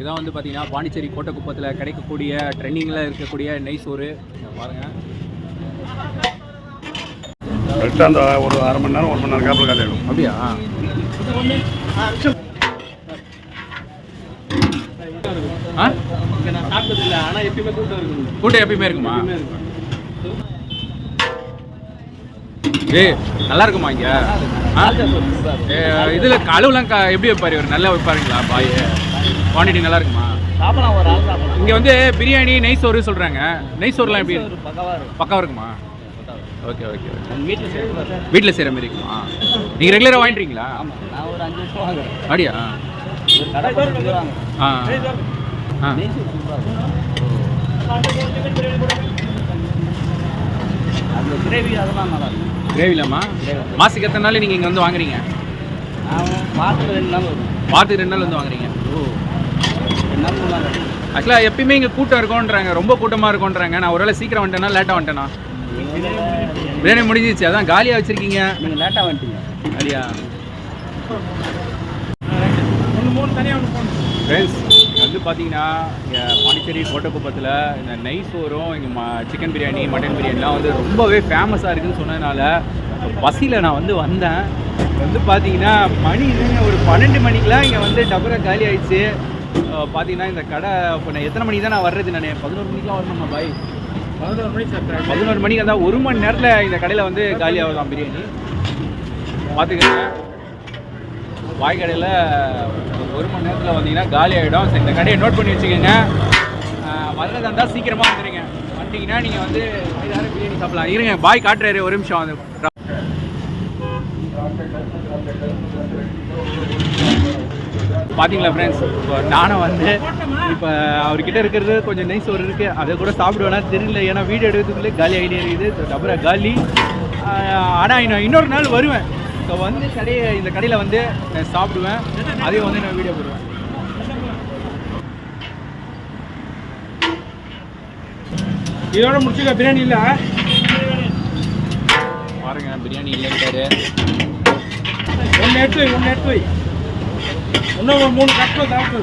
இதான் வந்து பார்த்தீங்கன்னா பாண்டிச்சேரி கோட்டைக்குப்பத்தில் கிடைக்கக்கூடிய ட்ரெண்டிங்கில் இருக்கக்கூடிய நெய் சோறு. இங்க பாருங்க. கரெக்டாக அந்த ஒரு அரை மணி நேரம் ஒரு மணி நேரம் கேப்பில் காலி ஆகிடும் அப்படியா? கூட்டம் எப்பயுமே இருக்குமா? ஏய் நல்லா இருக்குமா இங்க? ஏ, இதுல அளவுலாம் எப்படி வைப்பாரு நல்லா வைப்பாருங்களா பாய்? குவான்டிட்டி நல்லா இருக்குமா சாப்பிடலாம் ஒரு ஆள் சாப்பிடலாம். இங்க வந்து பிரியாணி நெய் சோறு சொல்றாங்க. நெய் சோறுலாம் எப்படி பக்கவாக இருக்கும். ஓகே ஓகே வீட்டில் சேர்த்து வீட்டில் செய்கிற மாதிரி இருக்குமா. நீங்கள் ரெகுலராக வாங்கிட்டீங்களா ஆமாம் நான் ஒரு அஞ்சு வருஷம் வாங்குறேன். அப்படியா? ஆ. ஆ. அந்த கிரேவி அதெல்லாம் நல்லா இருக்கும். கிரேவிலாமா? மாதத்துக்கு எத்தனை நாள் நீங்கள் இங்கே வந்து வாங்குறீங்க? நான் மாதத்துல ரெண்டு நாள் வாரத்துக்கு ரெண்டு நாள் வந்து வாங்குறீங்க. ஆக்சுவலாக எப்பயுமே இங்கே கூட்டம் இருக்கும்ன்றாங்க. ரொம்ப கூட்டமாக இருக்கும்ன்றாங்க. நான் ஒருவேளை சீக்கிரம் வந்துட்டேனா லேட்டாக வந்துட்டேனா? பிரியாணி முடிஞ்சிச்சு அதான் காலியாக வச்சுருக்கீங்க. நீங்கள் லேட்டாக வந்துட்டீங்க. அப்படியா ஒன்று மூணு தனியாக ஒன்று போகணும் ஃப்ரெண்ட்ஸ் வந்து பார்த்தீங்கன்னா இங்கே பாண்டிச்சேரி கோட்டைக்குப்பத்தில் இந்த நெய் சோறும் இங்கே ம சிக்கன் பிரியாணி மட்டன் பிரியாணிலாம் வந்து ரொம்பவே ஃபேமஸாக இருக்குன்னு சொன்னதுனால பசியில் நான் வந்து வந்தேன். வந்து பார்த்தீங்கன்னா மணி இதுங்க ஒரு பன்னெண்டு மணிக்கெலாம் இங்கே வந்து டபரா காலி ஆயிடுச்சு. பார்த்தீங்கன்னா இந்த கடை இப்போ நான் எத்தனை மணிக்கு தான் நான் வர்றது நான்? பதினோரு மணிக்கெலாம் வரணுமா பாய்? பதினோரு மணி பதினோரு மணிக்கு வந்தால் ஒரு மணி நேரத்தில் இந்த கடையில் வந்து காலி ஆகுதான் பிரியாணி. பார்த்துக்கங்க பாய் கடையில் ஒரு மணி நேரத்தில் வந்தீங்கன்னா காலி ஆகிடும் சரி இந்த கடையை நோட் பண்ணி வச்சுக்கோங்க. வர்றதா இருந்தால் சீக்கிரமாக வந்துடுங்க வந்துட்டீங்கன்னா நீங்கள் வந்து பிரியாணி சாப்பிடலாம். இருங்க பாய் காட்டுறாரு ஒரு நிமிஷம் வந்து. பார்த்தீங்களா ஃப்ரெண்ட்ஸ் இப்போ நானும் வந்து இப்போ அவர்கிட்ட இருக்கிறது கொஞ்சம் நைஸ் ஒரு இருக்குது அதை கூட சாப்பிடுவேனா தெரியல. ஏன்னா வீடியோ எடுக்கிறதுக்குள்ளே காலி ஐடியா இருக்குது. அப்புறம் காலி. ஆனால் நான் இன்னொரு நாள் வருவேன். இப்போ வந்து கடையை இந்த கடையில் வந்து நான் சாப்பிடுவேன். அதையும் வந்து நான் வீடியோ போடுவேன். இதோட முடிச்சுக்க பிரியாணி இல்லை? பாருங்க பிரியாணி இல்லைன்றாரு ஒன்று எடுத்து வை ஒன்று எடுத்து இன்னும் ஒரு மூணு கட்டில் சாப்பிட்டு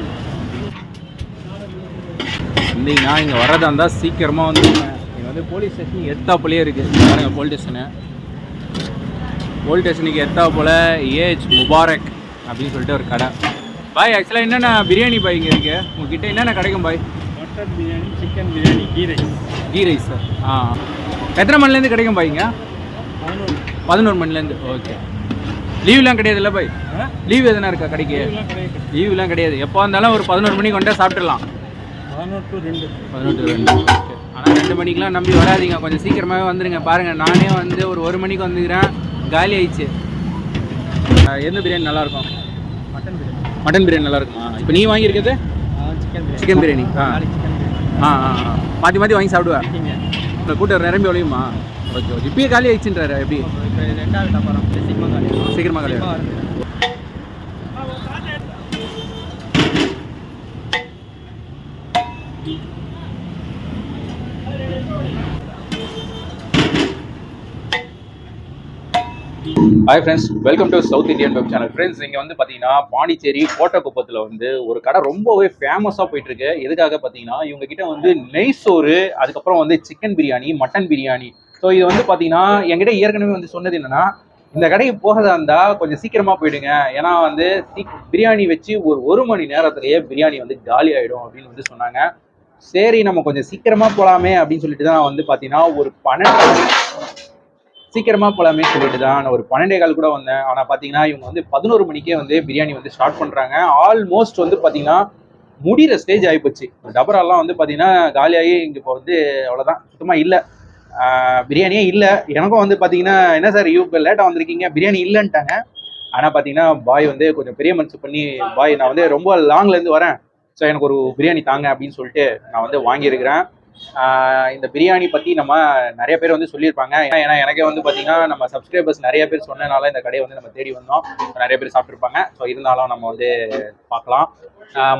வந்தீங்கன்னா இங்கே வர்றதா இருந்தால் சீக்கிரமாக வந்துருங்க இங்கே வந்து போலீஸ் ஸ்டேஷன் எத்தாப்புலேயே இருக்குது பாருங்கள் போலீஸ் ஸ்டேஷனு போலீஸ் ஸ்டேஷனுக்கு எத்தா போல் ஏஹெச் முபாரக் அப்படின்னு சொல்லிட்டு ஒரு கடை. பாய் ஆக்சுவலாக என்னென்ன பிரியாணி பாய் இங்கே இருக்குது உங்ககிட்ட என்னென்ன கிடைக்கும் பாய்? Mutton biryani chicken biryani ghee rice. Ghee rice ஆ. எத்தனை மணிலேருந்து கிடைக்கும் பாய்ங்க பதினொன்று. பதினோரு மணிலேருந்து ஓகே லீவ்லாம் கிடையாதுல்ல பாய்? லீவ் எதுனா இருக்கா கடைக்கு? லீவ்லாம் கிடையாது. எப்போ வந்தாலும் ஒரு பதினோரு மணிக்கு கொண்டே சாப்பிட்டுடலாம். பதினொன்று டு ரெண்டு. பதினெட்டு ரெண்டு. ஆனால் ரெண்டு மணிக்கெலாம் நம்பி வராதீங்க. கொஞ்சம் சீக்கிரமாகவே வந்துடுங்க பாருங்கள் நானே வந்து ஒரு ஒரு மணிக்கு வந்துக்கிறேன். காலி ஆயிடுச்சு. எந்த பிரியாணி நல்லா இருக்கும் மட்டன் பிரியாணி. மட்டன் பிரியாணி நல்லா இருக்குமா இப்போ நீ வாங்கியிருக்கிறது? சிக்கன் பிரியாணி. ஆ. ஆ ஆ. மாற்றி மாற்றி வாங்கி சாப்பிடுவேன் இந்த கூட்டம் நிரம்பி ஒழியுமா? Okay okay. இப்பயே காலி ஆயிடுச்சுன்றாரு எப்படி? ரெண்டாவது டப்பரம் சீக்கிரமாக காலி. சீக்கிரமாக காலி. ஆயிடும். வருது. Hi friends welcome to south Indian web channel friends இங்கே வந்து பார்த்தீங்கன்னா பாண்டிச்சேரி கோட்டைக்குப்பத்தில் வந்து ஒரு கடை ரொம்பவே ஃபேமஸாக போயிட்டு இருக்கு எதுக்காக பார்த்தீங்கன்னா இவங்க கிட்ட வந்து நெய் சோறு அதுக்கப்புறம் வந்து chicken biryani mutton biryani so இது வந்து பார்த்தீங்கன்னா என்கிட்ட ஏற்கனவே வந்து சொன்னது என்னன்னா இந்த கடைக்கு போகிறதா இருந்தால் கொஞ்சம் சீக்கிரமாக போயிடுங்க. ஏன்னா வந்து பிரியாணி வச்சு ஒரு ஒரு மணி நேரத்துலேயே பிரியாணி வந்து காலி ஆகிடும் அப்படின்னு வந்து சொன்னாங்க. சரி நம்ம கொஞ்சம் சீக்கிரமாக போகலாமே அப்படின்னு சொல்லிட்டு தான் வந்து பார்த்தீங்கன்னா ஒரு பன்னெண்டு சீக்கிரமா போகலாமே சொல்லிட்டு தான் நான் ஒரு பன்னெண்டே கால் கூட வந்தேன். ஆனால் பார்த்தீங்கன்னா இவங்க வந்து பதினோரு மணிக்கே வந்து பிரியாணி வந்து ஸ்டார்ட் பண்ணுறாங்க ஆல்மோஸ்ட் வந்து பார்த்தீங்கன்னா முடிகிற ஸ்டேஜ் ஆகிப்போச்சு டபராலாம் வந்து பார்த்தீங்கன்னா காலியாகி இங்கே இப்போ வந்து அவ்வளோதான் சுத்தமாக இல்லை. பிரியாணியே இல்லை. எனக்கும் வந்து பார்த்தீங்கன்னா என்ன சார் இப்போ லேட்டாக வந்திருக்கீங்க? பிரியாணி இல்லைன்ட்டாங்க. ஆனால் பார்த்தீங்கன்னா பாய் வந்து கொஞ்சம் பெரிய மனசு பண்ணி பாய் நான் வந்து ரொம்ப லாங்லேருந்து வரேன். ஸோ எனக்கு ஒரு பிரியாணி தாங்க அப்படின்னு சொல்லிட்டு நான் வந்து வாங்கியிருக்கிறேன். இந்த பிரியாணி பற்றி நம்ம நிறைய பேர் வந்து சொல்லியிருப்பாங்க. ஏன்னா ஏன்னா எனக்கே வந்து பார்த்தீங்கன்னா நம்ம சப்ஸ்கிரைபர்ஸ் நிறைய பேர் சொன்னனால இந்த கடையை வந்து நம்ம தேடி வந்தோம். நிறைய பேர் சாப்பிட்ருப்பாங்க ஸோ இருந்தாலும் நம்ம வந்து பார்க்கலாம்.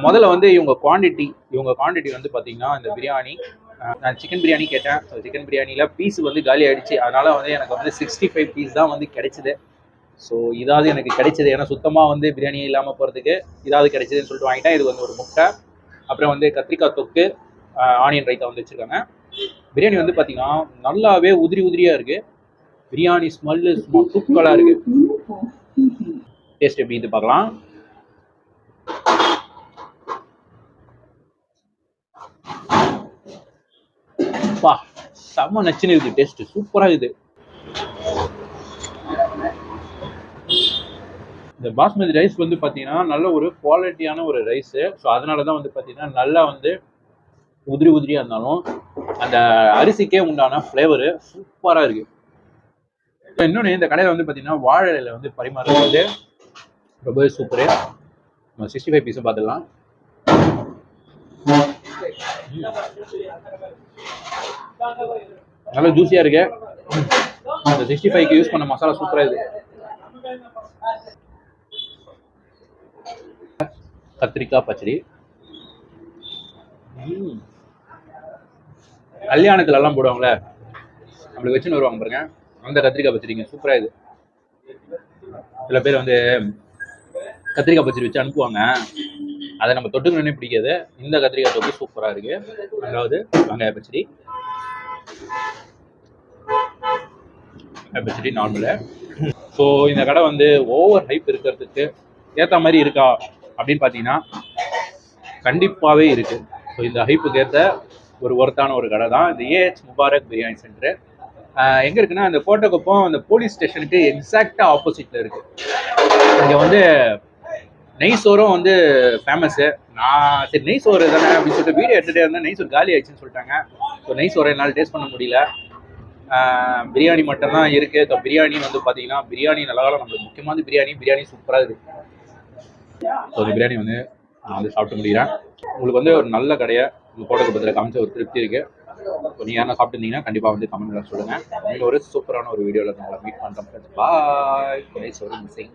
முதல்ல வந்து இவங்க குவாண்டிட்டி இவங்க குவாண்டிட்டி வந்து பார்த்தீங்கன்னா இந்த பிரியாணி நான் சிக்கன் பிரியாணி கேட்டேன். ஸோ சிக்கன் பிரியாணியில் பீஸ் வந்து காலி ஆகிடுச்சு அதனால் வந்து எனக்கு வந்து சிக்ஸ்டி ஃபைவ் பீஸ் தான் வந்து கிடைச்சிது. ஸோ இதாவது எனக்கு கிடைச்சது. ஏன்னா சுத்தமாக வந்து பிரியாணி இல்லாமல் போகிறதுக்கு இதாவது கிடைச்சதுன்னு சொல்லிட்டு வாங்கிட்டேன். இது வந்து ஒரு முட்டை. அப்புறம் வந்து கத்திரிக்காய் தொக்கு ஆனியன் ரைத்தா வந்து வச்சுருக்காங்க. பிரியாணி வந்து பார்த்தீங்கன்னா நல்லாவே உதிரி உதிரியாக இருக்குது பிரியாணி ஸ்மெல்லு சூப்பராக இருக்குது டேஸ்ட் எப்படி இது பார்க்கலாம். பா செம்ம நச்சுன்னு இருக்குது டேஸ்ட் சூப்பராக இருக்குது. இந்த பாஸ்மதி ரைஸ் வந்து பார்த்தீங்கன்னா நல்ல ஒரு குவாலிட்டியான ஒரு ரைஸு ஸோ அதனால தான் வந்து பார்த்தீங்கன்னா நல்லா வந்து உதிரி உதிரியாக இருந்தாலும் அந்த அரிசிக்கே உண்டான ஃப்ளேவரு சூப்பராக இருக்கு. இப்போ இன்னொன்று இந்த கடையில் வந்து பார்த்தீங்கன்னா வாழை இலையில வந்து பரிமாறுறது வந்து ரொம்பவே சூப்பரு நம்ம சிக்ஸ்டி ஃபைவ் பீஸும் பார்த்துடலாம். நல்லா ஜூஸியாக இருக்கு. அந்த சிக்ஸ்டி ஃபைவ்க்கு யூஸ் பண்ண மசாலா சூப்பராக இது. கத்திரிக்காய் பச்சடி. கல்யாணத்துல எல்லாம் போடுவாங்களே. நம்மளுக்கு வச்சுன்னு வருவாங்க பாருங்க. அந்த கத்திரிக்காய் பச்சடிங்க சூப்பராக இது. சில பேர் வந்து கத்திரிக்காய் பச்சடி வச்சு அனுப்புவாங்க. அதை நம்ம தொட்டுக்கணுன்னே பிடிக்காது. இந்த கத்திரிக்காய் தொக்கு சூப்பராக இருக்கு. ரெண்டாவது வெங்காய பச்சடி. வெங்காய பச்சடி நார்மலு ஸோ இந்த கடை வந்து ஓவர் ஹைப் இருக்கிறதுக்கு ஏற்ற மாதிரி இருக்கா அப்படின்னு பார்த்தீங்கன்னா கண்டிப்பாகவே இருக்கு. ஸோ இந்த ஹைப்புக்கு ஏற்ற ஒரு ஒர்த்தான ஒரு கடை தான். இந்த ஏஹெச் முபாரக் பிரியாணி சென்டர் எங்கே இருக்குன்னா அந்த கோட்டைக்குப்பம் அந்த போலீஸ் ஸ்டேஷனுக்கு எக்ஸாக்டாக ஆப்போசிட்டில் இருக்குது இங்கே வந்து நெய் சோறும் வந்து ஃபேமஸ்ஸு நான் சரி நெய் சோறு தானே அப்படின்னு சொல்லிட்டு வீடியோ எடுத்துகிட்டே இருந்தேன் நெய் சோறு காலி ஆயிடுச்சுன்னு சொல்லிட்டாங்க. ஸோ நெய் சோறு என்னால் டேஸ்ட் பண்ண முடியல. பிரியாணி பிரியாணி மட்டும்தான் இருக்குது ஸோ பிரியாணி வந்து பார்த்தீங்கன்னா பிரியாணி நல்லா நம்மளுக்கு முக்கியமான பிரியாணி பிரியாணி சூப்பராக இருக்குது ஸோ அந்த பிரியாணி வந்து நான் வந்து சாப்பிட்டு முடிகிறேன் உங்களுக்கு வந்து ஒரு நல்ல கடையை உங்கள் கோட்டக்குப்பத்தில் காமிச்ச ஒரு திருப்தி இருக்குது ஸோ நீங்கள் யாரும் சாப்பிட்டுருந்தீங்கன்னா கண்டிப்பாக வந்து கமெண்ட்ல சொல்லுங்கள் இன்னும் ஒரு சூப்பரான ஒரு வீடியோவில் உங்களை மீட் பண்ணுறோம் பாய் ஒரு மிஸ்ஸிங்